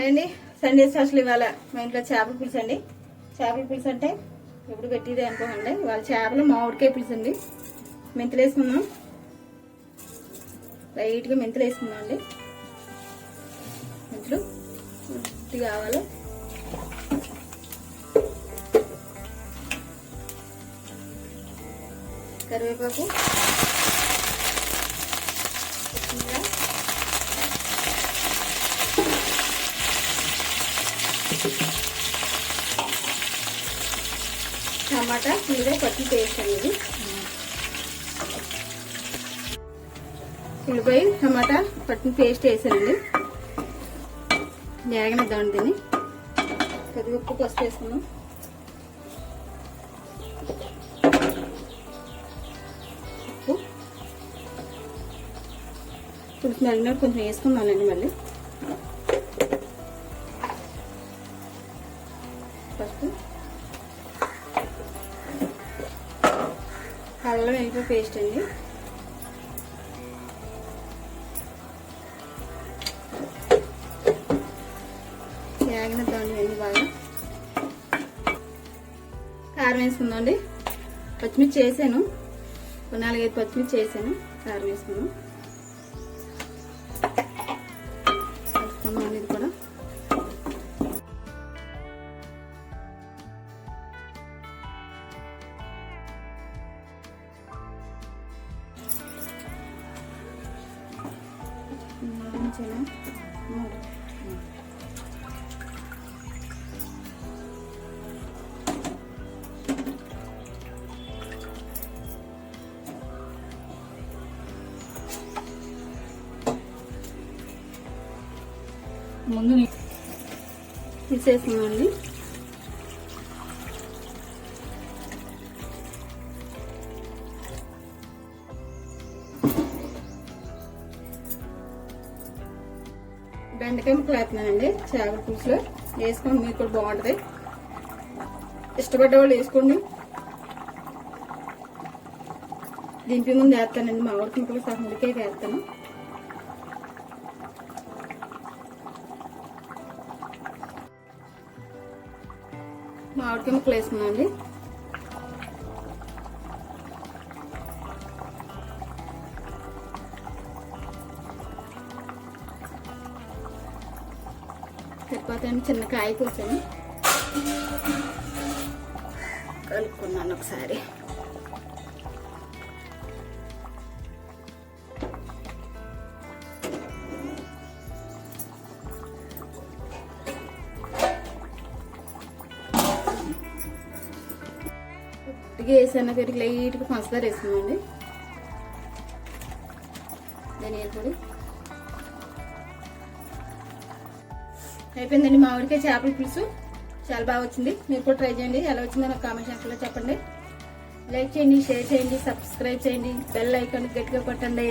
అండి. Sunday special ఇవాళ మా ఇంట్లో చేపల పులుసు అండి. చేపల పులుసు అంటే ఎప్పుడు పెట్టిదే అనుకోకండి. వాళ్ళ చేపలు మామిడికాయ పులుసు అండి. మెంతులు లైట్గా మెంతులు వేసుకున్నాం అండి. మెంతులు ఉట్టి కావాలి. కరివేపాకు. టమాటా ఉల్లిపాయ పచ్చి పేస్ట్ అనేది ఉల్లిపాయ టమాటా పట్టిన పేస్ట్ వేసానండి. వేగనిద్దాం దీన్ని. కొద్దిగా ఉప్పు పసుపు వేసుకున్నాం ఉప్పు. పులుసు కొంచెం వేసుకుందానండి మళ్ళీ. పసుపు అల్లం వెల్లిపాయ పేస్ట్ అండి? వేగిన దాన్ని అండి బాగా. కారం వేసుకుందామండి. పచ్చిమిర్చి వేసాను. నాలుగైదు పచ్చిమిర్చి వేసాను. కారం వేసుకున్నాం వేసుకుందాం. మంచిగా మూడు ముందు తీసేస్తున్నామండి బెండకాయ ముక్కలు వేస్తున్నానండి చేపల పులుసులో. వేసుకోండి మీకు కూడా బాగుంటుంది. ఇష్టపడ్డ వాళ్ళు వేసుకోండి. దింపి ముందు వేస్తానండి మా ఊరికి ముక్కలు సగం ఉడికే వేస్తాను. మామిడికాయ ముక్కలు తర్వాత చిన్న కాయ కూర్చొని కలుపుకున్నాను ఒకసారి. ఉట్టిగా వేసాను పెరిగి లైట్గా పంచదార వేసుకున్నాండి ధనియాల పొడి. అయిపోయిందండి మామిడికాయ చేపల పులుసు. చాలా బాగా వచ్చింది. మీరు కూడా ట్రై చేయండి. ఎలా వచ్చిందో నాకు కామెంట్ సెక్షన్లో చెప్పండి. లైక్ చేయండి షేర్ చేయండి సబ్స్క్రైబ్ చేయండి. బెల్ ఐకాన్ గట్టిగా కొట్టండి.